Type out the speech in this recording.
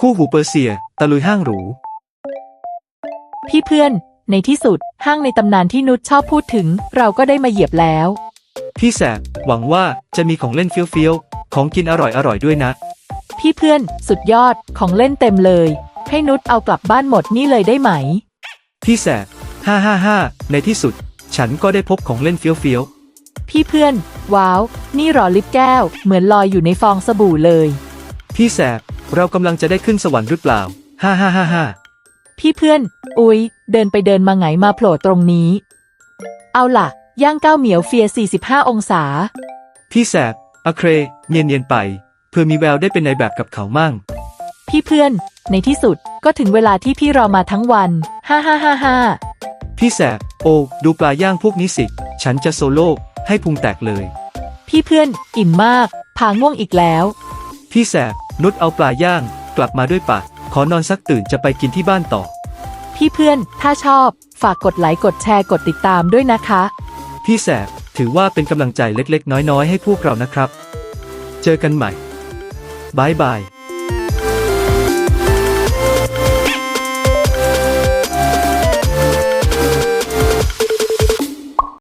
คู่หูเปอร์เซีย ตะลุยห้างหรู พี่เพื่อน ในที่สุดห้างในตำนานที่นุชชอบพูดถึง เราก็ได้มาเหยียบแล้ว พี่แสบหวังว่าจะมีของเล่นเฟี้ยวๆ ของกินอร่อยๆด้วยนะ พี่เพื่อนสุดยอดของเล่นเต็มเลย ให้นุชเอากลับบ้านหมดนี่เลยได้ไหม พี่แสบฮ่าฮ่าฮ่าในที่สุด ฉันก็ได้พบของเล่นเฟี้ยวพี่เพื่อน ว้าว นี่หรอลิปแก้ว เหมือนลอยอยู่ในฟองสบู่เลย ๆ พี่แสบ เรากำลังจะได้ขึ้นสวรรค์หรือเปล่า ฮ่าฮ่าฮ่าฮ่าพี่เพื่อน อุ๊ยเดินไปเดินมาไงมาโผล่ตรงนี้ เอาล่ะ ย่างก้าวเหมียวเฟีย 45 องศา พี่แสบอะเครเนียนๆไป เพื่อมีแววได้เป็นนายแบบกับเขามั่ง พี่เพื่อน ในที่สุดก็ถึงเวลาที่พี่รอมาทั้งวัน ฮ่าฮ่าฮ่าฮ่าพี่แสบ โอ้ ดูปลาย่างพวกนี้สิ ฉันจะโซโล่ให้พุงแตกเลย พี่เพื่อน อิ่มมาก พาง่วงอีกแล้ว พี่แสบ นุชเอาปลาย่าง กลับมาด้วยปะขอนอนสักตื่นจะไปกินที่บ้านต่อ พี่เพื่อนถ้าชอบ ฝากกดไลค์กดแชร์กดติดตามด้วยนะคะ พี่แสบถือว่าเป็นกำลังใจเล็กๆ น้อยๆ ให้พวกเรานะครับ เจอกันใหม่บายบาย